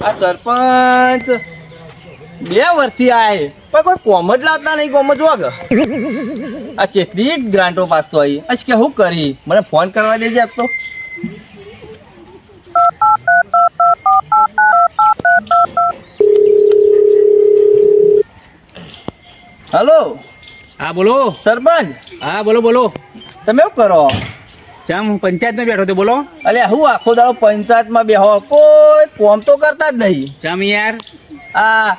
આ સરપંચ. બે વર્ષથી આય પણ કોઈ કોમ જ લાવતા નહીં કોમ જ વાગ. આ કેટલી ગ્રાન્ટો પાસ તો આવી. આજ કે હું કરી? મને ફોન કરવા દેજે આજ તો. હલો? હા બોલો. સરપંચ? હા બોલો બોલો. તમે શું કરો? હું પંચાયતમાં બેઠો તો બોલો. અલે હું આખો દાડો પંચાયતમાં બેહો કોઈ કોમ તો કરતા જ નહીં. કેમ યાર. આ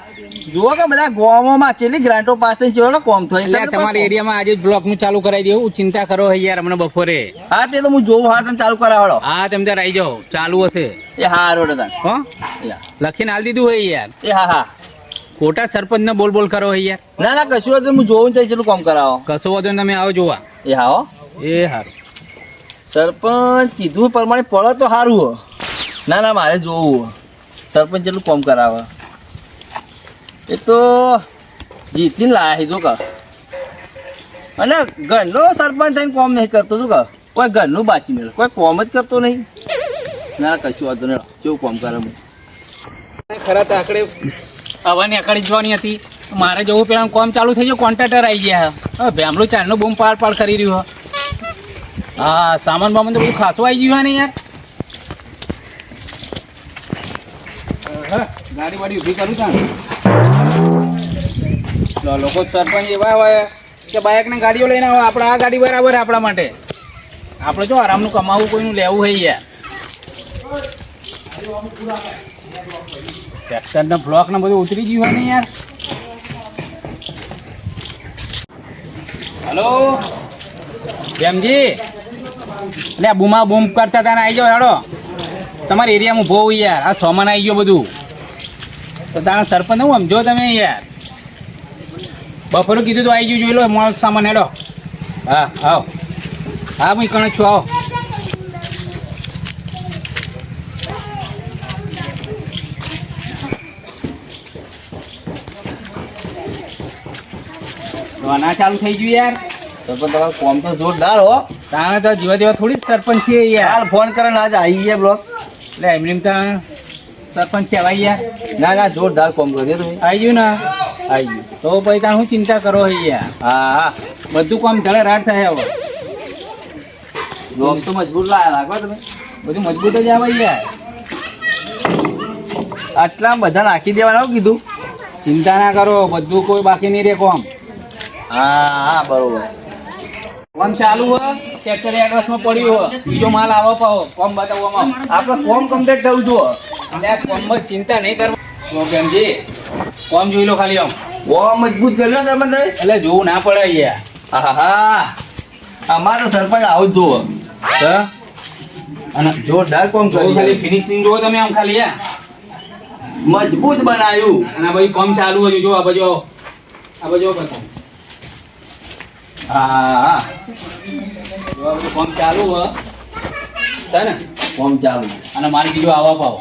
જુઓ કે બધા ગામોમાં કેટલી ગ્રાન્ટો પાસ થઈ ચેવડો કોમ થઈ એટલે તમારા એરિયામાં આજે બ્લોકનું ચાલુ કરાવી દેવું ચિંતા કરો હે યાર હમણાં બપોરે. હા તે તો હું જોઉં હા તને ચાલુ કરાવડો હા તમે ત્યાં આવી જાઓ ચાલુ હશે. એ હા રોડ હતા હો? લખીને હાલ દીધું હોય યાર. એ હા હા. ખોટા સરપંચ ને બોલ બોલ કરો હે યાર. ના ના કશું હતું હું જોઉં તો કેટલું કામ કરાવો. કશું નહીં, તમે આવો જોવા. એ હા. એ હારું. સરપંચ કીધું પ્રમાણે પડે તો સારું ના ના, મારે જોવું. સરપંચ એટલું કોમ કરાવે. એ તો જીતીને લાયા જો કા. અને ઘરનો સરપંચ થઈને કોમ નહીં કરતો તું કા. કોઈ ઘરનું બાચી મેળ કોઈ કોમ જ કરતો નહીં. ના, કશું વાંધો નહીં કેવું કોમ કરે હું ખરા તો આકડે હવાની આકડી જવાની હતી. મારે જવું પેલા કોમ ચાલુ થઈ ગયું, કોન્ટ્રાક્ટર આવી ગયા. ભેમલું ચારનું બૂમ પાડ પાડ કરી રહ્યું હે. સામાન બામાન તો બધું ખાસું આવી ગયું ને યાર. ગાડી વાડી ઊભી કરું ત્યાં લોકો સરપંચ એવા હોય કે બાઈક ને ગાડીઓ લઈને આવે. આપણે આ ગાડી બરાબર આપણા માટે. આપણે જો આરામનું કમાવું, કોઈનું લેવું હોય યાર. ટ્રેક્ટર ને બ્લોક ને બધું ઉતરી ગયું હોય ને યાર. હલો? બેમજી એટલે બૂમા બૂમ કરતા તાને આવી જાઓ હેડો. તમારા એરિયામાં બહુ યાર. આ સોમાન આવી ગયો બધું. તો તારા સરપંચ હું સમજો તમે યાર. બપોરે કીધું તો આવી ગયું, જોઈ લો મોળ સામાન હેડો. હા, આવો. હા, હું કણ છું, આવો. ના ચાલુ થઈ ગયું યાર. સરપંચ તમારું કોમ તો જોરદાર હો. તાણે તો જીવા જેવા થોડી સરપંચ છે યાર. હાલ ફોન કરે ને આજે આવી ગયા બ્લોક. એટલે એમની તો સરપંચ કહેવાય યાર. ના ના જોરદાર કોમ કર્યો તમે આવી ગયું ને? આવી ગયું. તો પછી તાર હું ચિંતા કરો યાર? હા હા. બધું કોમ ધડે રાડ થાય હવે. બ્લોક તો મજબૂત લાયા લાગો તમે. બધું મજબૂત જ આવે યાર. આટલા બધા નાખી દેવાના કીધું. ચિંતા ના કરો બધું કોઈ બાકી નહીં રે કોમ. હા હા બરોબર. કોમ ચાલુ હો ટ્રેક્ટર એડવાન્સમાં પડ્યું હો. બીજો માલ આવો પાવો કોમ બતાવવામાં આપણે કોમ કમ્પ્લીટ થવું જો એટલે આ કોમમાં ચિંતા નહીં કરવા પ્રેમજી કોમ જોઈ લો ખાલી આમ. બહુ મજબૂત કર્યો સરપંચ તમે એટલે જોવું ના પડે અહીંયા. હા હા અમારો સરપંચ આવો જ જુઓ. અને જોરદાર કોમ કરી ખાલી ફિનિશિંગ જોવો તમે આમ ખાલી મજબૂત બનાવ્યું અને ભાઈ કોમ ચાલુ હોય જો આ બાજુ આ બાજુ કાકા. હા હા. બધું કોમ ચાલુ હો. છે ને? કોમ ચાલુ. અને મારી બીજું આવા પાવો.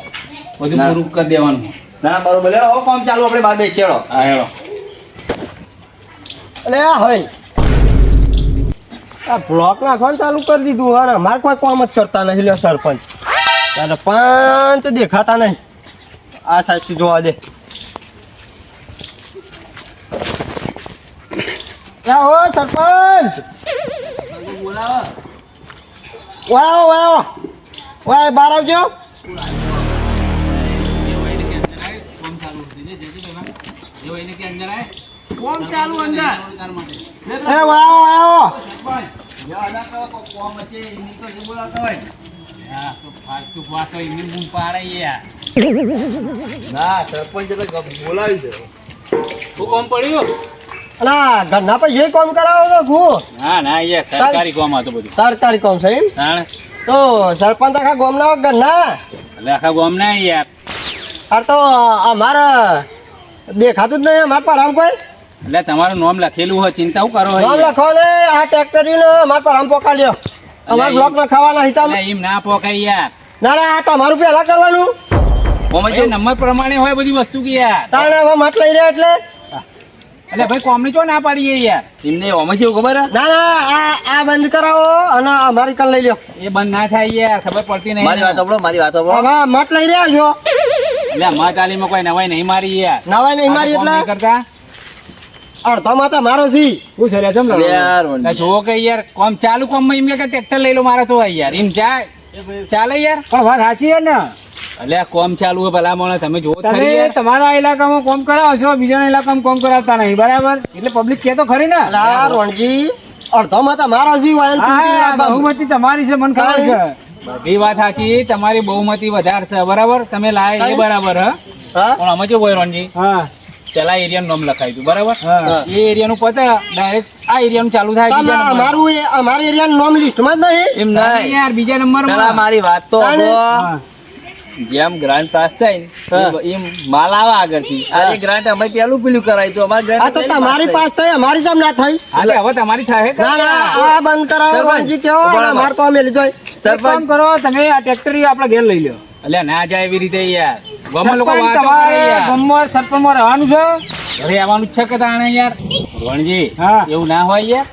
બધું. પૂરું કરી દેવાનું. ના બરોબર. હવે કોમ ચાલુ. આપણે બાદ બેચેડો હા હેડો. આ હોય. આ બ્લોક નાખવાનું ચાલુ કરી દીધું હા અમારે કોઈ કામ જ કરતા નથી લ્યો સરપંચ. પાંચ દેખાતા નહીં. આ સાઈડથી જોવા દે. ક્યાં હો સરપંચ! વાયો વાયો વાય બહાર આવજો. કોમ ચાલુ અંદર. એ વાયો વાયો ના સરપંચ એટલે બોલાવી દે. અલા ઘરના પૈસા કામ કરાવો તો હું ના ના યાર સરકારી કામ હતું બધું. સરકારી કામ છે એમ? તો સરપંચ આખા ગામના ઘરના? એટલે આખા ગામ ના યાર. અરે તો અમારે દેખાતું જ નહીં અમારે પર આમ કોઈ? એટલે તમારું નામ લખેલું હોય ચિંતા શું કરો નામ? લખો ને આ ટ્રેક્ટર અમારા પર આમ પોકાડ્યો. અમારે બ્લોક લખાવાના ખાવાના હિસાબ. એમ ના પોકાય યાર. ના ના આ તમારું પેલા કરવાનું. એ નંબર પ્રમાણે હોય બધી વસ્તુ કે યાર. તાણે હવે મત લઈ રહ્યા એટલે? એટલે ભાઈ કોમની ચો ના પાડીએ યાર? એમને ઓમાં છે ખબર હે? ના ના આ આ બંધ કરાવો અને અમારી કલ લઈ લ્યો. એ બંધ ના થાય યાર ખબર પડતી નહીં મારી વાત સાંભળો મારી વાત સાંભળો. હા મત લઈ રહ્યા છો. એટલે અમારા તાલીમાં કોઈ નવાઈ નહીં મારી યાર. નવાય નહીં મારી એટલે? કરતા? અડધા માતા મારો સી હું છે લે, જમ લે યાર જો કે યાર કોમ ચાલુ કોમ એમ કે ટ્રેક્ટર લઈ લો મારે તો યાર. એમ જાય ચાલે યાર? પણ વાત સાચી છે ને. એટલે આ કોમ ચાલુ હોય ભલા મોણે તમે જોવો તમે તમારા ઇલાકામાં કોમ કરાવો છો બીજાના ઇલાકામાં કોમ કરાવતા નહીં બરાબર? એટલે પબ્લિક કે તો ખરી ને. અલા રણજી અડધા માતા મારો છી હોય ને તૂટી હા લાવવા. બહુમતી તમારી છે મને ખબર છે. બધી વાત સાચી તમારી બહુમતી વધારે છે બરાબર? તમે લાય એ બરાબર હ? પણ અમે હોય રણજી? હા. પેલા એરિયાનું નામ લખાયું હતું બરાબર? એ એ એરિયાનું પતે ડાયરેક્ટ આ એરિયાનું ચાલુ થાય અમારું એ અમારી નામ લિસ્ટમાં જ નહીં? એમ નહીં. યાર બીજા નંબર મારી વાત તો. જેમ ગ્રાન્ટ પાસ થાય ને એમ માલ આવે આગળથી. આજે આ ગ્રાન્ટ અમે પેલું પેલું કરાય તો અમારે ગ્રાન્ટ તો તમારી પાસ થાય અમારી જેમ ના થઈ એટલે હવે તમારી થાય ના ના આ બંધ કરાવો. રણજી કેવો અમાર માર તો અમે લીધો. સરપંચ. કરો તમે આ ટ્રેક્ટર આપણે ઘેર લઈ લો એટલે ના જાય એવી રીતે યાર. ગમે લોકો વાત કરે યાર. સરપંચ સરપંચમાં રહેવાનું છે? અરે આવવાનું છે કે તાણે યાર? રણજી હા. એવું ના હોય યાર?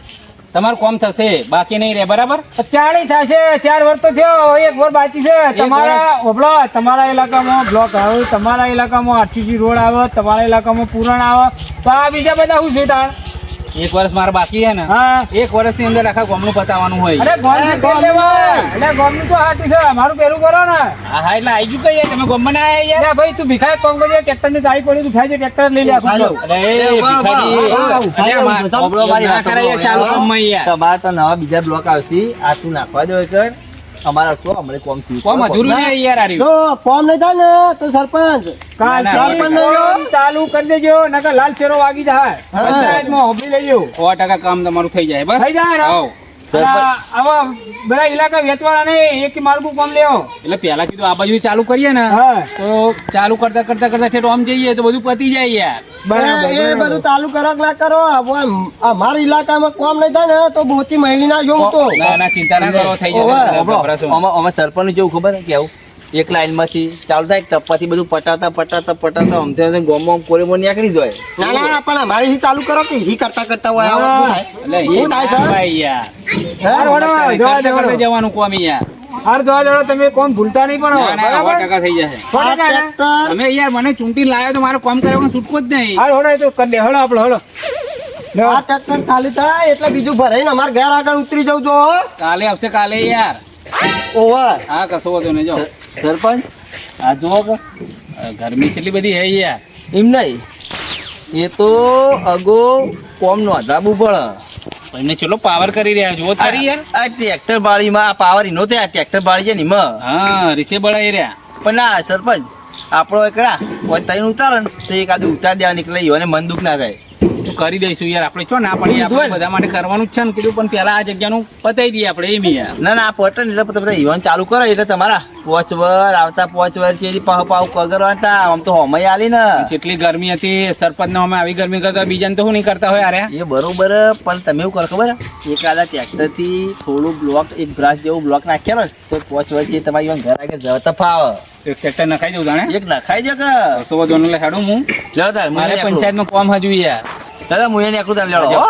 તમારું કોમ થશે બાકી નહીં રહે બરાબર? ચાળી થશે ચાર વર્ષ તો થયો એક વર્ષ બાકી છે. તમારા ઓબળો તમારા ઇલાકામાં બ્લોક આવે તમારા ઇલાકામાં આરસીસી રોડ આવે તમારા ઇલાકામાં પુરણ આવે તો આ બીજા બધા શું છે તાર? એક વર્ષ મારે બાકી છે ને હા. એક વર્ષની અંદર આખા ગામનું પતાવવાનું હોય. અરે. લેવા એટલે ગોમનું તો હાટું છે. મારું પેલું કરો ને. હા એટલે આવી ગયું કઈ યાર? તમે ગામમાં ના આયા યાર? ભાઈ તું ભીખાય કોમ કરજે ટ્રેક્ટરની ચાવી પડી તું થાય છે ટ્રેક્ટર લઈ લે ભિખારી. ના કરે તમારે તો નવા બીજા બ્લોક આવશે. આ તું નાખવા દો કર. અમારા તો હમણાં કોમ થયું કોમ અધૂરું નહીં યાર આ જો કોમ નહીં થાય ને તો સરપંચ. કાલ સરપંચ ચાલુ કરી દેજો નકર લાલ શેરો વાગી જાય. પંચાયતમાં હોભળી લેજો. સો ટકા કામ તમારું થઈ જાય બસ? થઈ જાય આવા બધા ઇલાકા વેચવાના નહીં એક માર્ગું કોમ લેવો એટલે પેલા કીધું આ બાજુ ચાલુ કરીએ ને તો ચાલુ કરતા કરતા કરતા ઠેઠ આમ જઈએ તો બધું પતી જાય યાર. એ બધું ચાલુ કરો. કે ના કરો અમારા ઇલાકામાં કોમ નહીં થાય ને તો બોતી મહિલી ના જોઉં તો. ના ના ચિંતા ના કરો થઈ જાય સરપંચ જેવું ખબર છે કેવું એક લાઈનમાંથી ચાલુ થાય ટપ્પાથી બધું પટાતા પટાતા પટાતા અમથે અમથે ગોમમાં કોરેમો નીકળી જાય. ના ના પણ અમારી હી ચાલુ કરો કે હી કરતા કરતા હોય આવું થાય. એટલે એ થાય, સર? ભાઈ યાર. હે? જવાનું કોમ યાર. હાર જોવા જોડો તમે કોમ ભૂલતા નહીં પણ બરાબર? ટકા થઈ જશે. તમે યાર મને ચૂંટી લાવ્યો તો મારો કોમ કરવાનો છૂટકો જ નહીં. હાર હોડો એ તો કરી દે. હળો આપણો હળો. આ ટ્રેક્ટર ખાલી થાય એટલે બીજું ભરાઈને અમારે ઘર આગળ ઉતરી જવું જો કાલે આવશે કાલે યાર. ઓવર. હા કશો વાંધો નહીં જો. સરપંચ આ જુઓ કે. ગરમી કેટલી બધી હે યાર એમ નહીં. એ તો અગો કોમનો નોંધાવું પડે એમને ચલો પાવર કરી રહ્યા જુઓ તો યાર. આ ટ્રેક્ટર બાળીમાં આ પાવર ઈનો તે આ ટ્રેક્ટર બાળી છે ને એમાં. હા રીસે બળાઈ રહ્યા. પણ ના સરપંચ આપણો એકડા કોઈ તઈને ઉતારે ને તો એક આદુ ઉતાર દેવા નીકળે મન દુઃખ ના થાય. કરી દઈશું યાર. આપણે છો ના પડી આપણે બધા માટે કરવાનું જ છે ને કીધું પણ પેલા આ જગ્યાનું પતાઈ દઈએ આપણે એમ યાર. ના ના પટે એટલે બધા ઇવન ચાલુ કરે એટલે તમારા પોચ વર આવતા પોચ વર છે પાવ પાવ કગરવા હતા આમ તો હોમય આલી ને. જેટલી ગરમી હતી સરપંચ અમે આવી ગરમી કરતા બીજાને તો શું નહીં કરતા હોય અરે એ બરોબર પણ તમે એવું કરો ખબર એક આદા ટ્રેક્ટરથી થોડું બ્લોક એક બ્રાસ જેવું બ્લોક નાખ્યા ને તો પોચ વર છે તમારી ઘર આગળ જતા ફાવ. ટ્રેક્ટર નખાઈ દઉં જાણે એક નખાઈ દે કે? બસો વધુ લે હેડું હું? લેવો તાર મારે પંચાયત પંચાયતમાં કોમ હજુ યાર. દાદા મુયે નીકળું તાર લેવો હો.